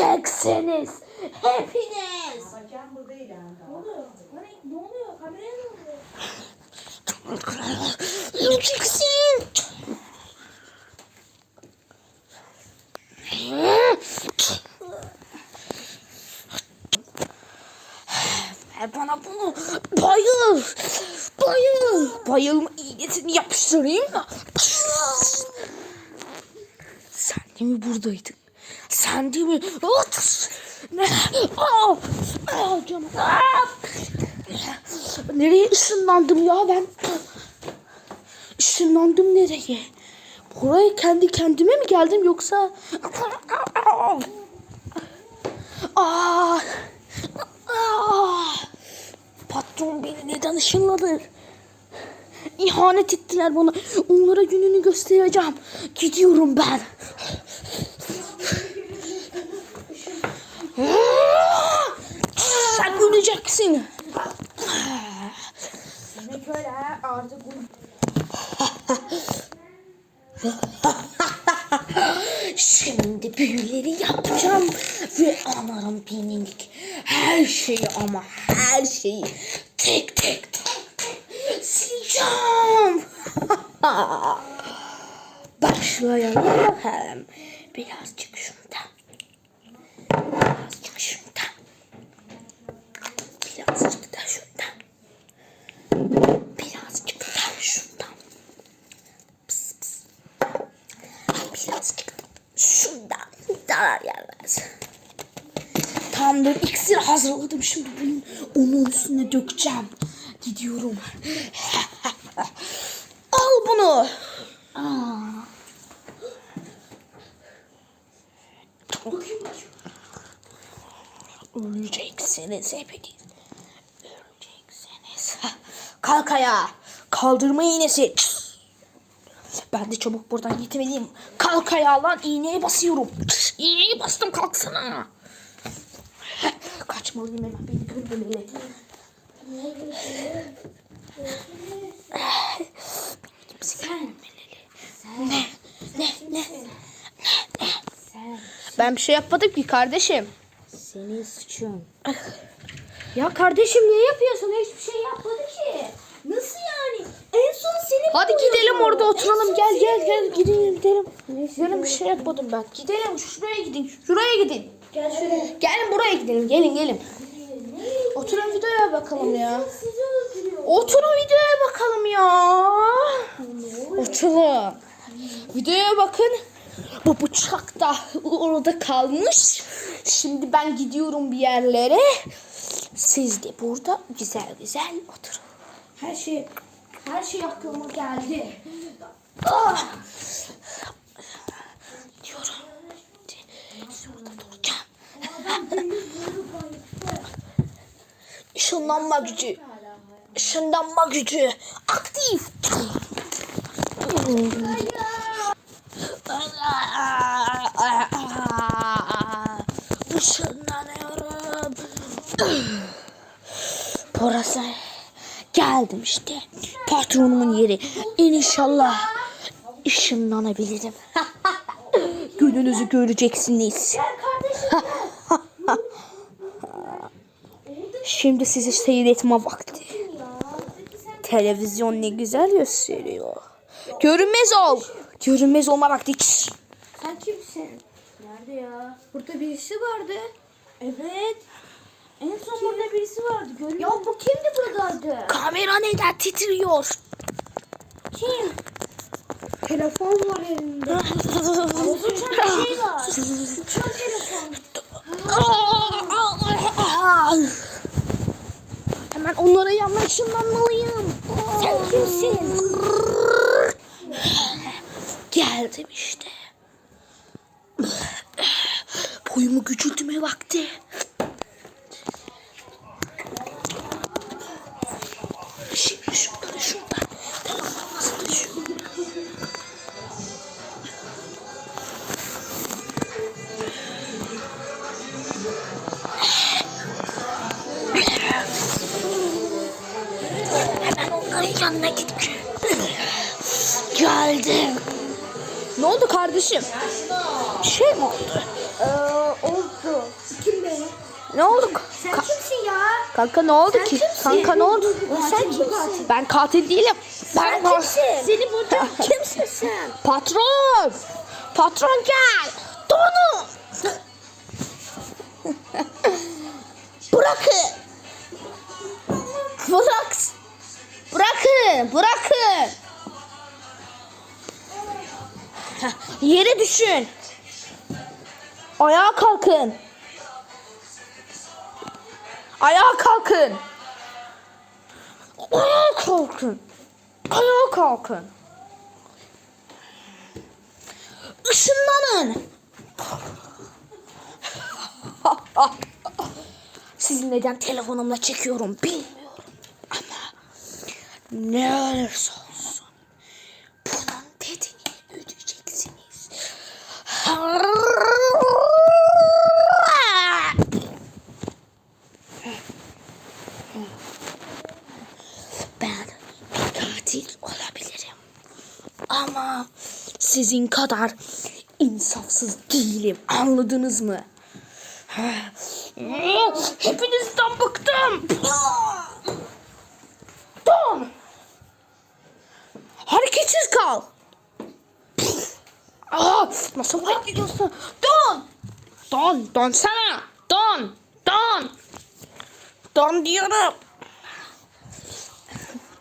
Öleceksiniz. Hepiniz. Hakem bu değil. Ne oluyor? Ne oluyor? Kameraya ne oluyor? Öleceksin. Ver bana bunu. Bayıl. Bayıl. Bayılma iğnesini yapıştırayım mı? Sen de mi buradaydın? Sen de mi? Aa! Aa, canım. Nereye ışınlandım ya ben? Işınlandım nereye? Buraya kendi kendime mi geldim yoksa? Aa! Aa! Patron beni neden ışınladı? İhanet ettiler bana. Onlara gününü göstereceğim. Gidiyorum ben. Sen Demek öyle ha. Artık Şimdi büyüleri yapacağım ve anarım beynindeki her şeyi ama her şeyi tek tek tek tek sileceğim. Başlayalım. Birazcık şundan. Birazcık şundan. Birazcık da şundan. Birazcık da şundan. Pıs pıs. Birazcık da şundan zarar gelmez. Tamamdır iksir hazırladım şimdi bunun onun üstüne dökeceğim. Gidiyorum. Al bunu. Aa. Öleceksiniz hepiniz. Öleceksiniz. Kalk ayağa. Kaldırma iğnesi. Ben de çabuk buradan gitmeliyim. Kalk ayağa lan iğneye basıyorum. İğneyi bastım kalksana. Kaçmalıyım hemen beni görmemeli. Kimse görmemeli. Ne? Ne? Ne? Ne? sen. Ben bir şey yapmadım ki kardeşim. Senin suçun. Ya kardeşim niye yapıyorsun? Hiçbir şey yapmadı ki. Nasıl yani? En son seni Hadi gidelim orada oturalım. Gel gel gel gidelim gidelim. Gidelim bir şey yapmadım ben. Gidelim şuraya gidin. Şuraya gidin. Gel şuraya. Gelin buraya gidelim. Gelin gelin. Oturun videoya bakalım ya. Oturun videoya bakalım ya. Oturun. Videoya bakın. Bu bıçak da orada kalmış. Şimdi ben gidiyorum bir yerlere. Siz de burada güzel güzel oturun. Her şey her şey aklıma geldi. Ah! Diyorum. Şurada duracağım. Işınlanma gücü. Işınlanma gücü. Aktif. Işınlanıyorum. Burası. Geldim işte. Patronumun yeri. İnşallah ışınlanabilirim. Gününüzü göreceksiniz. Şimdi sizi seyretme vakti. Televizyon ne güzel gösteriyor. Görünmez ol. Görünmez olma vakti. Sen kimsin? Nerede ya? Burada birisi vardı. Evet. En son burada birisi vardı. Görüyor Ya bu kimdi buradaydı? Kamera neden titriyor? Kim? Telefon var elinde. Uçan bir şey var. Uçan telefon. Hemen onlara yanına ışınlanmalıyım. Sen kimsin? Geldim işte. Boyumu küçültme vakti. Yanına git. Geldim. Ne oldu kardeşim? Bir şey mi oldu? Ee, oldu. Ne oldu? Sen Ka- kimsin ya? kanka ne oldu Sen ki? kimsin? Kanka ne oldu? Sen kimsin? Ben katil değilim. Ben Seni burada kimsin sen? Patron! Patron gel! Donu! Düşün. Ayağa kalkın. Ayağa kalkın. Ayağa kalkın. Ayağa kalkın. Işınlanın. Sizi neden telefonumla çekiyorum bilmiyorum ama ne olursa olsun bunun bedelini ödeyeceksiniz. Ben bir katil olabilirim. Ama sizin kadar insafsız değilim. Anladınız mı? Hepinizden bıktım. Don. Hareketsiz kal. Aa, nasıl buraya gidiyorsun? Don. Don, don sana. Don, don. Don diyorum.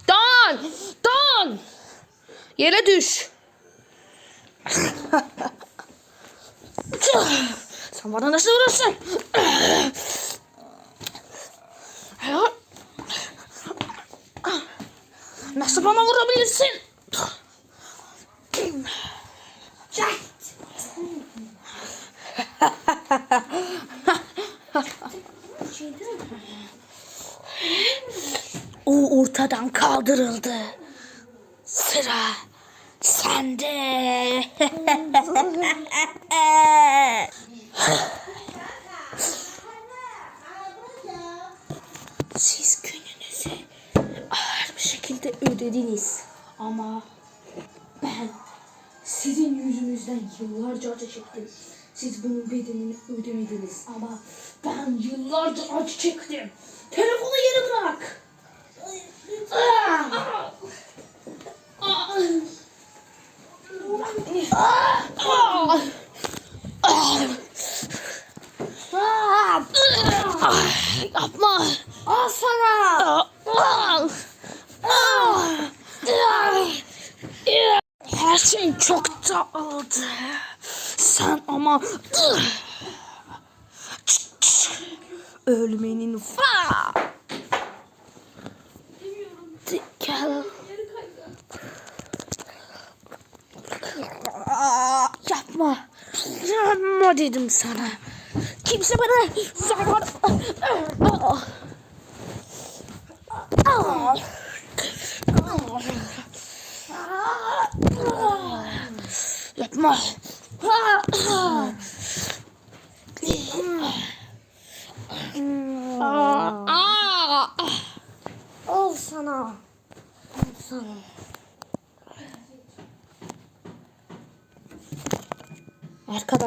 Don, don. Yere düş. Sen bana nasıl vurursun? Nasıl bana vurabilirsin? O ortadan kaldırıldı. Sıra sende. Siz gününüzü ağır bir şekilde ödediniz. Ama ben sizin yüzünüzden yıllarca acı çektim. Siz bunun bedelini ödemediniz ama ben yıllarca acı çektim. Telefonu yere bırak. Ah! Yapma. Al sana. Her şey çok dağıldı. Sen ama ölmenin fa. Gel. Aa, Yapma. Yapma dedim sana. Kimse bana zarar... Ah. Yapma. Aa. Al sana. Al sana.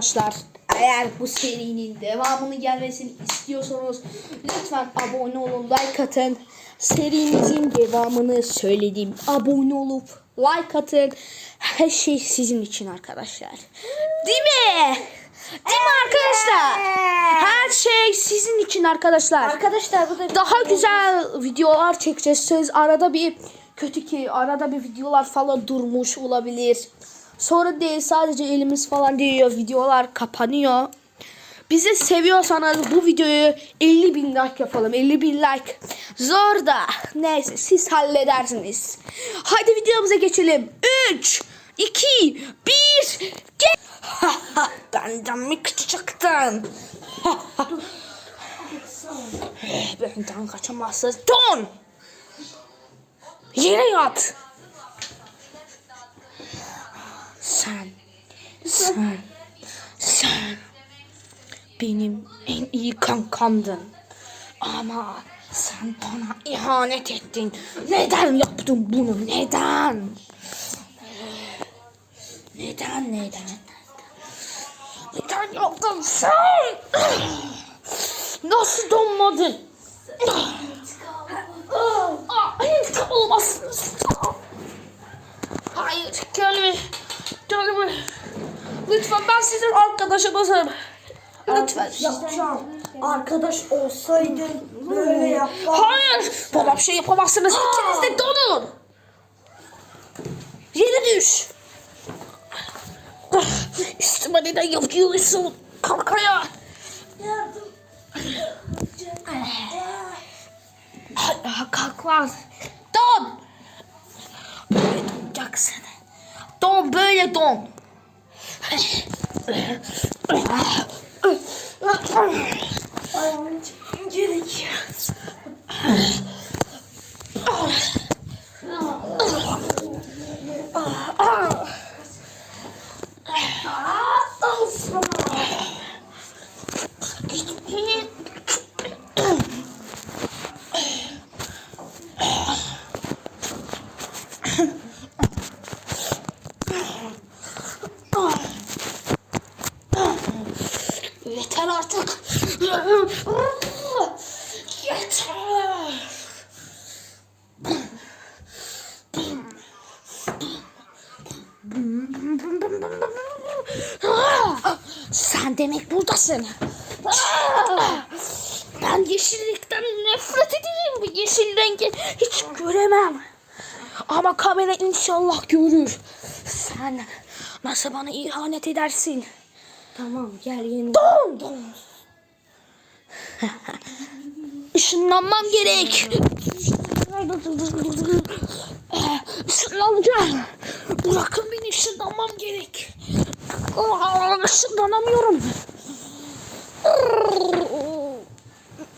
Arkadaşlar eğer bu serinin devamını gelmesini istiyorsanız lütfen abone olun, like atın. Serimizin devamını söyledim. Abone olup like atın. Her şey sizin için arkadaşlar. Değil mi? Değil mi arkadaşlar? Her şey sizin için arkadaşlar. Arkadaşlar bu da Daha güzel videolar çekeceğiz. Söz arada bir kötü ki arada bir videolar falan durmuş olabilir. Sonra değil sadece elimiz falan değiyor. Videolar kapanıyor. Bizi seviyorsanız bu videoyu 50 bin like yapalım. 50 bin like. Zor da. Neyse siz halledersiniz. Hadi videomuza geçelim. 3, 2, 1. Ge- Benden mi kaçacaktın? Benden kaçamazsın. Don! Yere yat. Sen, sen, sen benim en iyi kankamdın. Ama sen bana ihanet ettin. Neden yaptın bunu? Neden? Neden, neden? Neden yaptın sen? Nasıl donmadın? İntikam olmazsınız. Lütfen ben sizin arkadaşınızım. Lütfen. Yapacağım. Arkadaş olsaydın böyle yapmam. Hayır. Bana bir şey yapamazsınız. İkiniz de donun. Yere düş. Ah, Üstüme neden yapıyorsun? Kalk ayağa. Yardım. Kalk lan. Don. Böyle donacaksın. Don böyle don. Ayağımın çıkmam gerek. Al sana. Yeter artık. Yeter. Sen demek buradasın. Ben yeşillikten nefret ederim. Bu yeşil rengi hiç göremem. Ama kamera inşallah görür. Sen nasıl bana ihanet edersin? Tamam gel yeni. Don don. Işınlanmam gerek. Işınlanacağım. Bırakın beni ışınlanmam gerek. Işınlanamıyorum.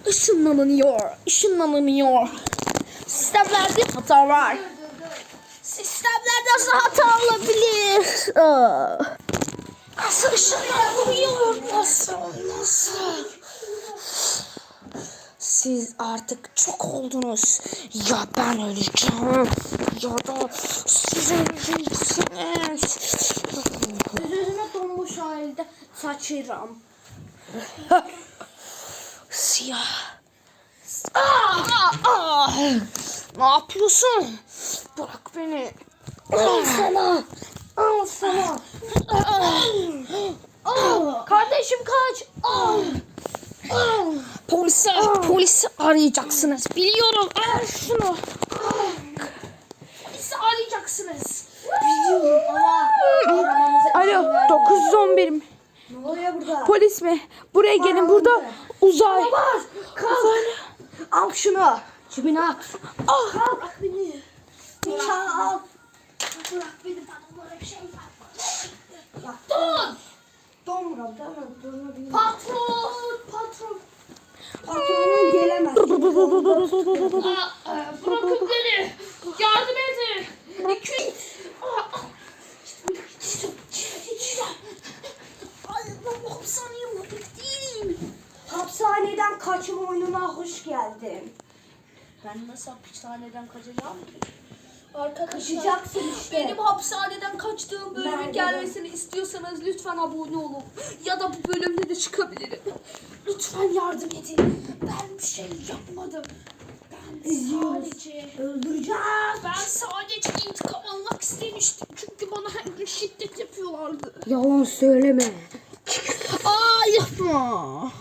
Işınlanıyor. Işınlanamıyor. Sistemlerde hata var. Sistemler nasıl hata olabilir? Aa. Nasıl ışınlanamıyor? Nasıl? Nasıl? Siz artık çok oldunuz. Ya ben öleceğim ya da siz öleceksiniz. Halde saçıram. Siyah. Aa, aa, aa. Ne yapıyorsun? Bırak beni. Al sana. Al sana. Al. Kardeşim kaç. Al. Al. Polisi, polisi arayacaksınız. Biliyorum. Ver şunu. Polisi arayacaksınız. Biliyorum ama aramamıza izin Alo vermiyor. 911 mi? Ne oluyor burada? Polis mi? Buraya gelin burada uzay. Var. Kalk. Al şunu. Cebine at. Ah, Al. Bırak beni. Bıçağı al. Bırak beni bana böyle bir şey yapma. Don! Don. Don Don Patron! Patron! Patronun gelemez. Aa, e, bırakın beni! Yardım edin! İki... Aa, Ay, ben hapishaneye muhabbet değilim. Hapishaneden kaçma oyununa hoş geldin. Nasıl hapishaneden kaçacağım ki? Arkadaşlar Kaçacaksın işte. benim hapishaneden kaçtığım bölümün Nerede? gelmesini istiyorsanız lütfen abone olun. Ya da bu bölümde de çıkabilirim. Lütfen yardım edin. Ben bir şey yapmadım. Ben sadece... Öldüreceğim. Ben sadece intikam almak istemiştim. Çünkü bana her gün şiddet yapıyorlardı. Yalan söyleme. Aa yapma.